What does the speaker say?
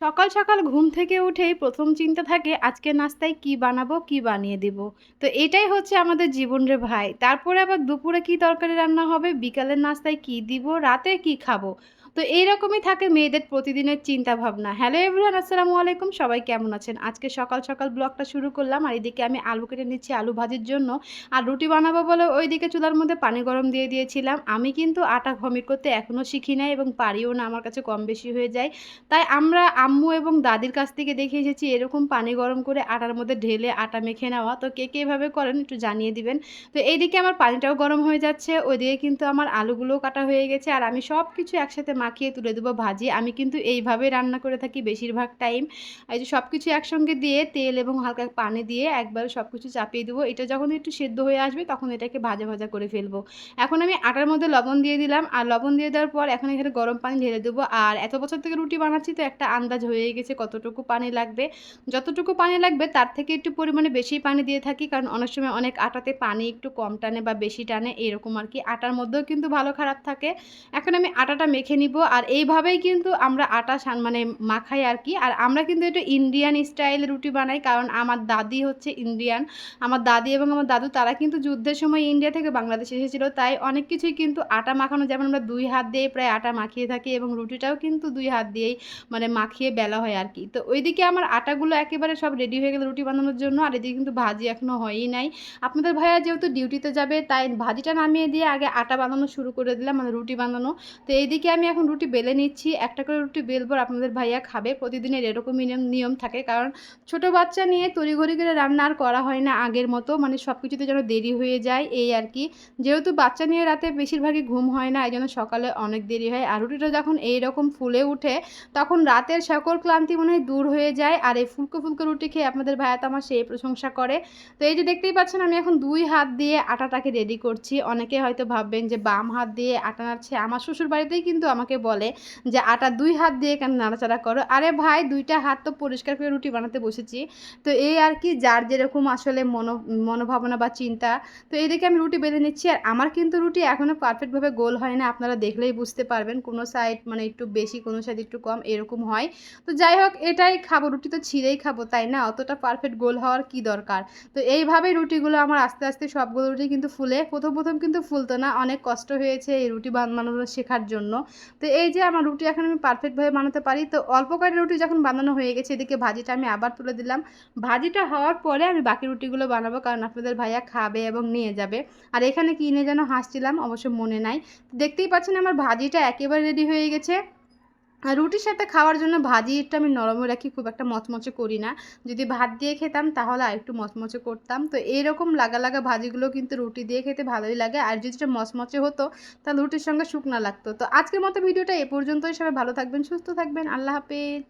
সকাল সকাল ঘুম থেকে উঠেই প্রথম চিন্তা থাকে, আজকে নাস্তায় কি বানাবো, কি বানিয়ে দিব। তো এটাই হচ্ছে আমাদের জীবন রে ভাই। তারপরে আবার দুপুরে কি তরকারি রান্না হবে, বিকালের নাস্তায় কি দিব, রাতে কি খাব? তো এইরকমই থাকে মেয়েদের প্রতিদিনের চিন্তা ভাবনা হ্যালো এভরিওয়ান আসসালামু আলাইকুম। সবাই কেমন আছেন? আজকে সকাল সকাল ব্লগটা শুরু করলাম, আর এদিকে আমি আলু কেটে নিচ্ছি আলু ভাজির জন্য, আর রুটি বানাবো বলে ওইদিকে চুলার মধ্যে পানি গরম দিয়ে দিয়েছিলাম। আমি কিন্তু আটা ঘমির করতে এখনও শিখি নাই এবং পারিও না, আমার কাছে কম বেশি হয়ে যায়। তাই আমরা আম্মু এবং দাদির কাছ থেকে দেখে এসেছি এরকম পানি গরম করে আটার মধ্যে ঢেলে আটা মেখে নেওয়া। তো কে কে এভাবে করেন একটু জানিয়ে দিবেন। তো এইদিকে আমার পানিটাও গরম হয়ে যাচ্ছে, ওইদিকে কিন্তু আমার আলুগুলোও কাটা হয়ে গেছে, আর আমি সব কিছু একসাথে মাখিয়ে তুলে দেবো ভাজি। আমি কিন্তু এইভাবে রান্না করে থাকি বেশিরভাগ টাইম এই যে সব কিছু একসঙ্গে দিয়ে তেল এবং হালকা পানি দিয়ে একবার সব কিছু চাপিয়ে দেবো। এটা যখন একটু সেদ্ধ হয়ে আসবে তখন এটাকে ভাজা ভাজা করে ফেলব। এখন আমি আটার মধ্যে লবণ দিয়ে দিলাম। আর লবণ দিয়ে দেওয়ার পর এখন এখানে গরম পানি ঢেলে দেবো। আর এত বছর থেকে রুটি বানাচ্ছি তো একটা আন্দাজ হয়ে গেছে কতটুকু পানি লাগবে। যতটুকু পানি লাগবে তার থেকে একটু পরিমাণে বেশি পানি দিয়ে থাকি। কারণ অনেক সময় অনেক আটাতে পানি একটু কম টানে বা বেশি টানে, এরকম আর কি। আটার মধ্যেও কিন্তু ভালো খারাপ থাকে। এখন আমি আটাটা মেখে নিব। আর এইভাবেই কিন্তু আমরা আটা সান মানে মাখাই আর কি। আর আমরা কিন্তু একটু ইন্ডিয়ান স্টাইলে রুটি বানাই, কারণ আমার দাদি হচ্ছে ইন্ডিয়ান আমার দাদি এবং আমার দাদু, তারা কিন্তু যুদ্ধের সময় ইন্ডিয়া থেকে বাংলাদেশে এসেছিল, তাই অনেক কিছুই কিন্তু আটা মাখানো, যেমন আমরা দুই হাত দিয়ে প্রায় আটা মাখিয়ে থাকি এবং রুটিটাও কিন্তু দুই হাত দিয়েই মানে মাখিয়ে বেলা হয় আর কি। তো ওইদিকে আমার আটাগুলো একেবারে সব রেডি হয়ে গেল রুটি বানানোর জন্য, আর এদিকে কিন্তু ভাজি এখনও হয়ই নাই। আপনাদের ভাইয়া যেহেতু ডিউটিতে যাবে, তাই ভাজিটা নামিয়ে দিয়ে আগে আটা বানানো শুরু করে দিলাম মানে রুটি বানানো। তো এইদিকে আমি এখন রুটি বেলে নিচ্ছি, একটা করে রুটি বেলবো আর আপনাদের ভাইয়া খাবে। প্রতিদিনের এরকমই নিয়ম থাকে কারণ ছোট বাচ্চা নিয়ে তড়িঘড়ি করে রান্না আর করা হয় না আগের মতো। মানে সব কিছুতে যেন দেরি হয়ে যায়, এই আর কি। যেহেতু বাচ্চা নিয়ে রাতে বেশিরভাগই ঘুম হয় না এই জন্য সকালে অনেক দেরি হয়। আর রুটিটা যখন এইরকম ফুলে উঠে, তখন রাতের সকল ক্লান্তি মনে হয় দূর হয়ে যায়। আর এই ফুলকো ফুলকো রুটি খেয়ে আপনাদের ভাইয়া তো আমার সেই প্রশংসা করে। তো এই যে দেখতেই পাচ্ছেন, আমি এখন দুই হাত দিয়ে আটাটাকে রেডি করছি। অনেকে হয়তো ভাববেন যে বাম হাত দিয়ে আটা নাড়ছে। আমার শ্বশুর বাড়িতেই কিন্তু আমাকে বলে যে, আটা দুই হাত দিয়ে কেন নাড়াচাড়া করো? আরে ভাই, দুইটা হাত তো পরিষ্কার করে রুটি বানাতে বসেছি। তো এই আর কি, যার যেরকম আসলে মনো, মনোভাবনা বা চিন্তা, তো এইদিকে আমি রুটি বেঁধে নিচ্ছি। আর আমার কিন্তু রুটি এখনও পারফেক্টভাবে গোল হয় না, আপনারা দেখলেই বুঝতে পারবেন। কোনো সাইড মানে একটু বেশি, কোনো সাইড একটু কম, এরকম হয়। তো যাই হোক, এটাই খাব, রুটি তো ছিঁড়েই খাব, তাই না? অতটা পারফেক্ট গোল হওয়ার কি দরকার? তো এইভাবেই রুটিগুলো আমার আস্তে আস্তে সবগুলো রুটি কিন্তু ফুলে। প্রথম প্রথম কিন্তু ফুলতো না, অনেক কষ্ট হয়েছে এই রুটি বানানো শেখার জন্য। তো এই যে আমার রুটি এখন আমি পারফেক্টভাবে বানাতে পারি, তো অল্প কয়েকটা রুটি যখন বানানো হয়ে গেছে, এদিকে ভাজিটা আমি আবার তুলে দিলাম। ভাজিটা হওয়ার পরে আমি বাকি রুটিগুলো বানাবো, কারণ আপনাদের ভাইয়া খাবে এবং নিয়ে যাবে। আর এখানে কিনে যেন হাসছিলাম, অবশ্য মনে নাই। দেখতেই পাচ্ছেন আমার ভাজিটা একেবারে রেডি হয়ে গেছে। আর রুটির সাথে খাওয়ার জন্য ভাজিটা আমি নরম রাখি, খুব একটা মচমচে করি না। যদি ভাত দিয়ে খেতাম তাহলে আর একটু মচমচে করতাম। তো এইরকম লাগা লাগা ভাজিগুলো কিন্তু রুটি দিয়ে খেতে ভালোই লাগে। আর যদি এটা মচমচে হতো তাহলে রুটির সঙ্গে শুকনা লাগতো। তো আজকের মতো ভিডিওটা এ পর্যন্তই। সবাই ভালো থাকবেন, সুস্থ থাকবেন। আল্লাহ হাফেজ।